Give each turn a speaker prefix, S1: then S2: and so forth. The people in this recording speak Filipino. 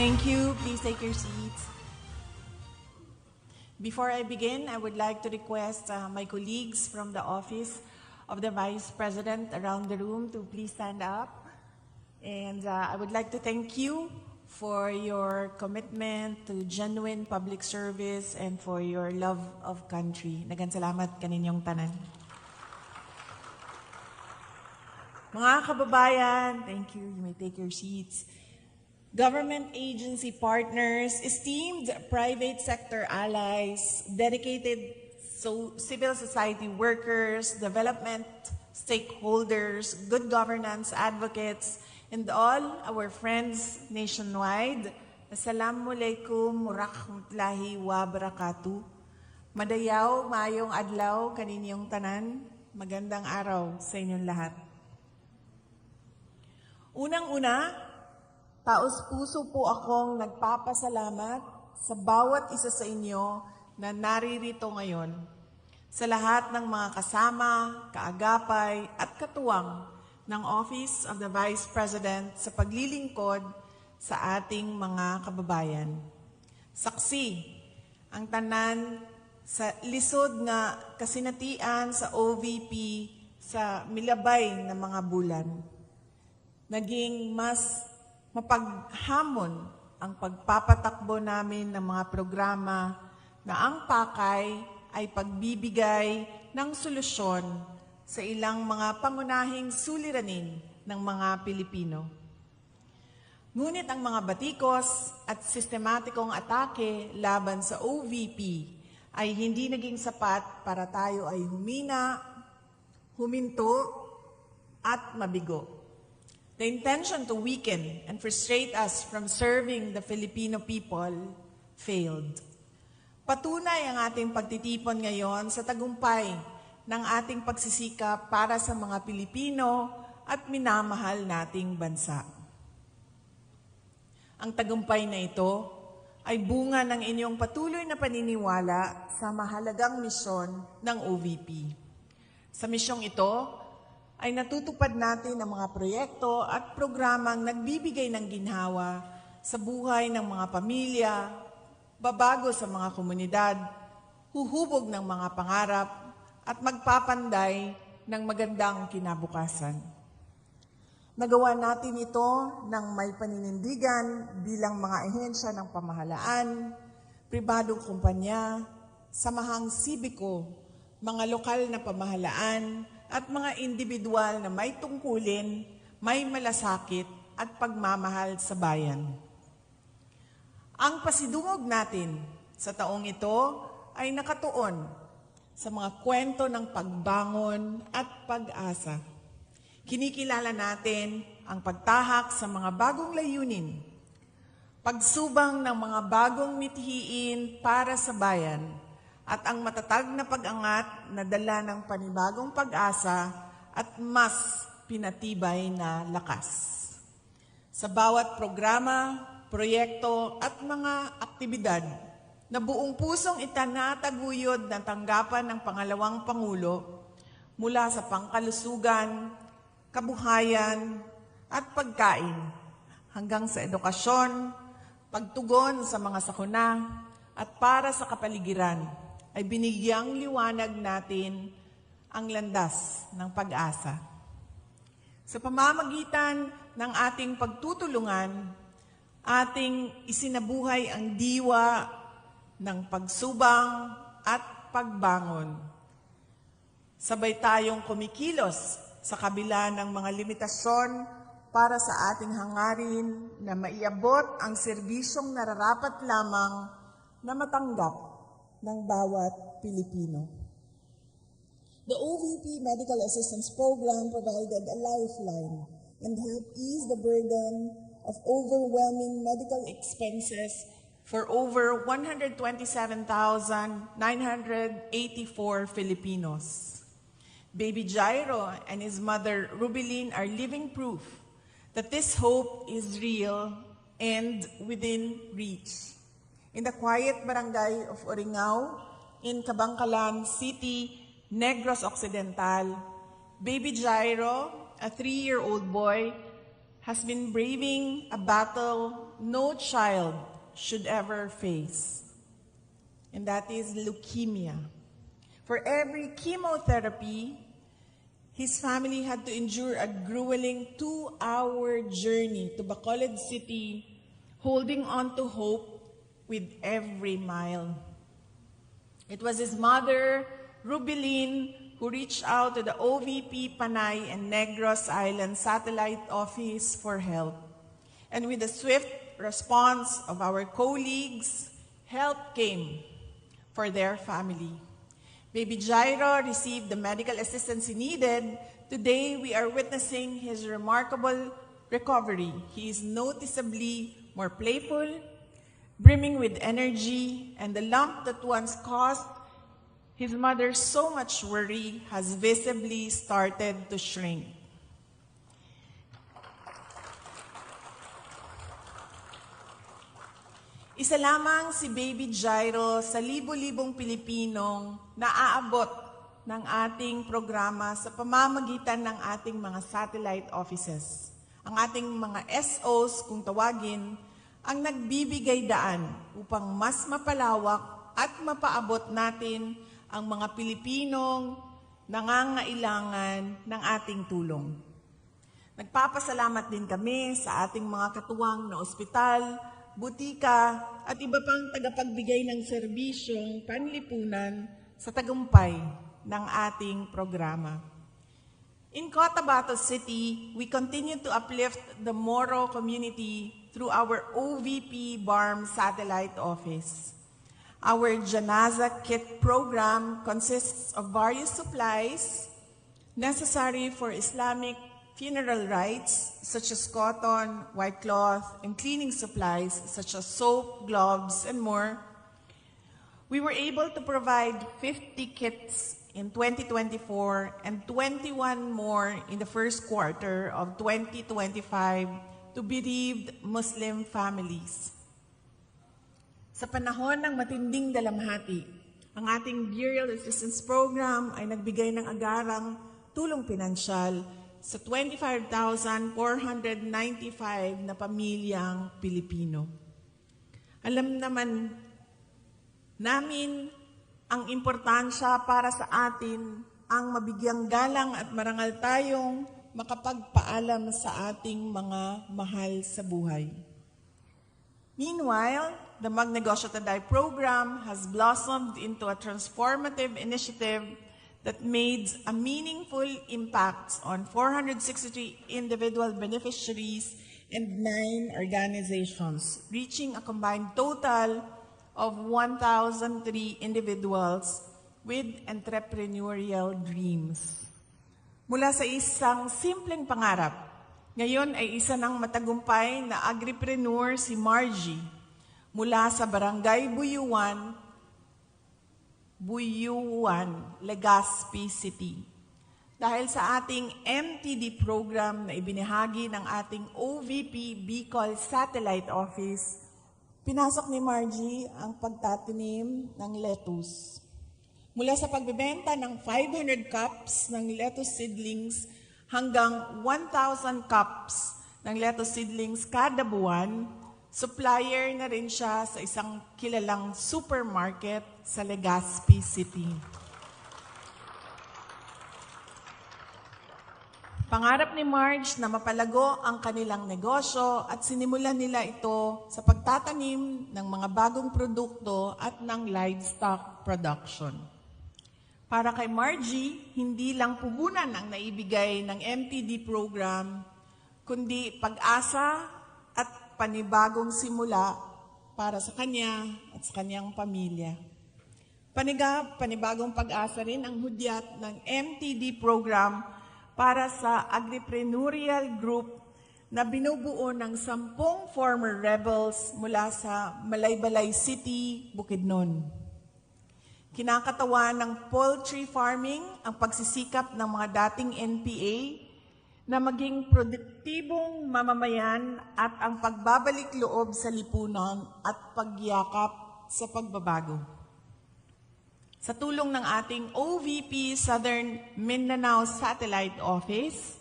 S1: Thank you. Please take your seats. Before I begin, I would like to request uh, my colleagues from the Office of the Vice President around the room to please stand up. And uh, I would like to thank you for your commitment to genuine public service and for your love of country. Nagan kaninyong tanan. Mga kababayan, thank you. You may take your seats. Government agency partners, esteemed private sector allies, dedicated so civil society workers, development stakeholders, good governance advocates, and all our friends nationwide. Assalamualaikum warahmatullahi wabarakatuh. Madayaw, mayong adlaw, kaninyong tanan. Magandang araw sa inyong lahat. Unang-una, taos-puso po akong nagpapasalamat sa bawat isa sa inyo na naririto ngayon. Sa lahat ng mga kasama, kaagapay at katuwang ng Office of the Vice President sa paglilingkod sa ating mga kababayan. Saksi, ang tanan sa lisod nga kasinatian sa OVP sa milabay na mga bulan naging mas mapaghamon ang pagpapatakbo namin ng mga programa na ang pakay ay pagbibigay ng solusyon sa ilang mga pangunahing suliranin ng mga Pilipino. Ngunit ang mga batikos at sistematikong atake laban sa OVP ay hindi naging sapat para tayo ay humina, huminto, at mabigo. The intention to weaken and frustrate us from serving the Filipino people failed. Patunay ang ating pagtitipon ngayon sa tagumpay ng ating pagsisikap para sa mga Pilipino at minamahal nating bansa. Ang tagumpay na ito ay bunga ng inyong patuloy na paniniwala sa mahalagang misyon ng OVP. Sa misyong ito, ay natutupad natin ang mga proyekto at programang nagbibigay ng ginhawa sa buhay ng mga pamilya, babago sa mga komunidad, huhubog ng mga pangarap, at magpapanday ng magandang kinabukasan. Nagawa natin ito ng may paninindigan bilang mga ehensya ng pamahalaan, pribadong kumpanya, samahang sibiko, mga lokal na pamahalaan, at mga individual na may tungkulin, may malasakit at pagmamahal sa bayan. Ang pasidungog natin sa taong ito ay nakatuon sa mga kwento ng pagbangon at pag-asa. Kinikilala natin ang pagtahak sa mga bagong layunin, pagsubang ng mga bagong mithiin para sa bayan, at ang matatag na pag-angat na dala ng panibagong pag-asa at mas pinatibay na lakas. Sa bawat programa, proyekto at mga aktibidad na buong pusong itanataguyod ng tanggapan ng pangalawang Pangulo mula sa pangkalusugan, kabuhayan at pagkain hanggang sa edukasyon, pagtugon sa mga sakuna at para sa kapaligiran ay binigyang liwanag natin ang landas ng pag-asa. Sa pamamagitan ng ating pagtutulungan, ating isinabuhay ang diwa ng pagsubang at pagbangon. Sabay tayong kumikilos sa kabila ng mga limitasyon para sa ating hangarin na maiabot ang serbisyong nararapat lamang na matanggap ng bawat Pilipino. The OVP Medical Assistance Program provided a lifeline and helped ease the burden of overwhelming medical expenses for over 127,984 Filipinos. Baby Jairo and his mother Rubilin are living proof that this hope is real and within reach. In the quiet barangay of Oringao, in Kabangkalan City, Negros Occidental, baby Jairo, a three-year-old boy, has been braving a battle no child should ever face, and that is leukemia. For every chemotherapy, his family had to endure a grueling two hour journey to Bacolod City, holding on to hope with every mile. It was his mother, Rubilin, who reached out to the OVP Panay and Negros Island Satellite Office for help. And with the swift response of our colleagues, help came for their family. Baby Jairo received the medical assistance he needed. Today, we are witnessing his remarkable recovery. He is noticeably more playful, brimming with energy, and the lump that once caused his mother so much worry has visibly started to shrink. Isa lamang si Baby Jairo sa libo-libong Pilipinong naaabot ng ating programa sa pamamagitan ng ating mga satellite offices. Ang ating mga SOs, kung tawagin, ang nagbibigay daan upang mas mapalawak at mapaabot natin ang mga Pilipinong nangangailangan ng ating tulong. Nagpapasalamat din kami sa ating mga katuwang na ospital, butika, at iba pang tagapagbigay ng serbisyong panlipunan sa tagumpay ng ating programa. In Cotabato City, we continue to uplift the Moro community through our OVP BARM satellite office. Our Janaza Kit program consists of various supplies necessary for Islamic funeral rites, such as cotton, white cloth, and cleaning supplies, such as soap, gloves, and more. We were able to provide 50 kits in 2024 and 21 more in the first quarter of 2025 to bereaved Muslim families. Sa panahon ng matinding dalamhati, ang ating Burial Assistance Program ay nagbigay ng agarang tulong pinansyal sa 25,495 na pamilyang Pilipino. Alam naman namin ang importansya para sa atin ang mabigyang galang at marangal tayong makapagpaalam sa ating mga mahal sa buhay. Meanwhile, the Magnegosyo Taday program has blossomed into a transformative initiative that made a meaningful impact on 463 individual beneficiaries and nine organizations, reaching a combined total of 1,003 individuals with entrepreneurial dreams. Mula sa isang simpleng pangarap, ngayon ay isa ng matagumpay na agripreneur si Margie mula sa Barangay Buyuan, Buyuan, Legazpi City. Dahil sa ating MTD program na ibinahagi ng ating OVP Bicol Satellite Office, pinasok ni Margie ang pagtatanim ng lettuce. Mula sa pagbebenta ng 500 cups ng lettuce seedlings hanggang 1,000 cups ng lettuce seedlings kada buwan, supplier na rin siya sa isang kilalang supermarket sa Legazpi City. Pangarap ni Marge na mapalago ang kanilang negosyo at sinimulan nila ito sa pagtatanim ng mga bagong produkto at ng livestock production. Para kay Margie, hindi lang puhunan ang naibigay ng MTD program, kundi pag-asa at panibagong simula para sa kanya at sa kanyang pamilya. Paniga, panibagong pag-asa rin ang hudyat ng MTD program para sa agripreneurial group na binubuo ng sampung former rebels mula sa Malaybalay City, Bukidnon. Kinakatawa ng poultry farming ang pagsisikap ng mga dating NPA na maging produktibong mamamayan at ang pagbabalik loob sa lipunan at pagyakap sa pagbabago. Sa tulong ng ating OVP Southern Mindanao Satellite Office,